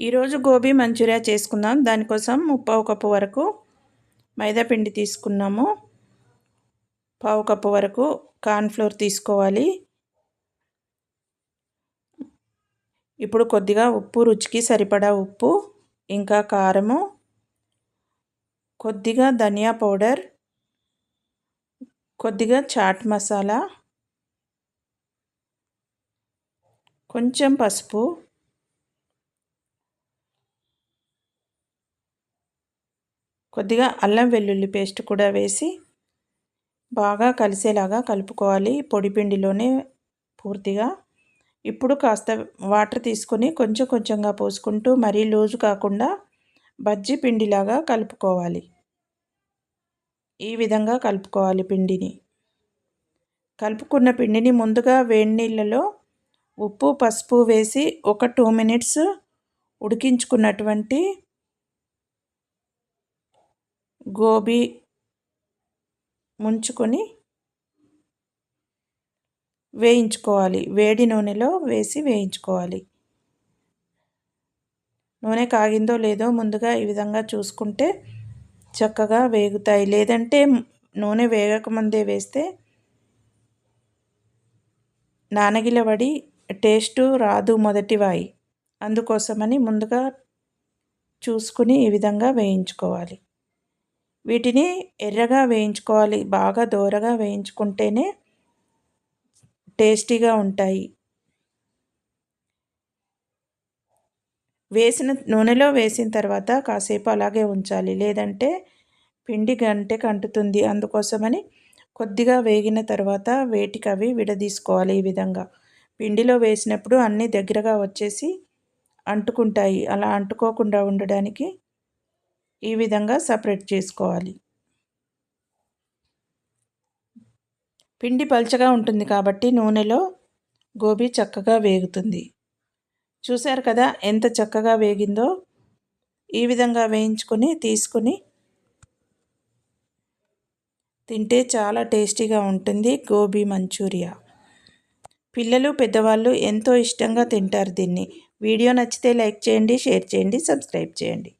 ఈరోజు గోబీ మంచూరియా చేసుకుందాం. దానికోసం ముప్పావు కప్పు వరకు మైదాపిండి తీసుకున్నాము. పావు కప్పు వరకు కార్న్ఫ్లోర్ తీసుకోవాలి. ఇప్పుడు కొద్దిగా ఉప్పు రుచికి సరిపడా ఉప్పు ఇంకా కారము కొద్దిగా ధనియా పౌడర్ కొద్దిగా చాట్ మసాలా కొంచెం పసుపు కొద్దిగా అల్లం వెల్లుల్లి పేస్ట్ కూడా వేసి బాగా కలిసేలాగా కలుపుకోవాలి పొడిపిండిలోనే పూర్తిగా. ఇప్పుడు కాస్త వాటర్ తీసుకొని కొంచెం కొంచెంగా పోసుకుంటూ మరీ లూజు కాకుండా బజ్జీ పిండిలాగా కలుపుకోవాలి. ఈ విధంగా కలుపుకోవాలి పిండిని. కలుపుకున్న పిండిని ముందుగా వేడి నీళ్ళలో ఉప్పు పసుపు వేసి ఒక టూ మినిట్స్ ఉడికించుకున్నటువంటి గోబీ ముంచుకొని వేయించుకోవాలి. వేడి నూనెలో వేసి వేయించుకోవాలి. నూనె కాగిందో లేదో ముందుగా ఈ విధంగా చూసుకుంటే చక్కగా వేగుతాయి. లేదంటే నూనె వేగకముందే వేస్తే నానగిలబడి టేస్టు రాదు మొదటివాయి. అందుకోసమని ముందుగా చూసుకుని ఈ విధంగా వేయించుకోవాలి. వీటిని ఎర్రగా వేయించుకోవాలి. బాగా దోరగా వేయించుకుంటేనే టేస్టీగా ఉంటాయి. వేసిన నూనెలో వేసిన తర్వాత కాసేపు అలాగే ఉంచాలి. లేదంటే పిండి గంటె కంటుతుంది. అందుకోసమని కొద్దిగా వేగిన తర్వాత వేటికి అవి విడదీసుకోవాలి ఈ విధంగా. పిండిలో వేసినప్పుడు అన్నీ దగ్గరగా వచ్చేసి అంటుకుంటాయి. అలా అంటుకోకుండా ఉండడానికి ఈ విధంగా సపరేట్ చేసుకోవాలి. పిండి పల్చగా ఉంటుంది కాబట్టి నూనెలో గోబీ చక్కగా వేగుతుంది. చూశారు కదా ఎంత చక్కగా వేగిందో? ఈ విధంగా వేయించుకొని తీసుకొని తింటే చాలా టేస్టీగా ఉంటుంది గోబీ మంచూరియా. పిల్లలు పెద్దవాళ్ళు ఎంతో ఇష్టంగా తింటారు దీన్ని. వీడియో నచ్చితే లైక్ చేయండి షేర్ చేయండి సబ్స్క్రైబ్ చేయండి.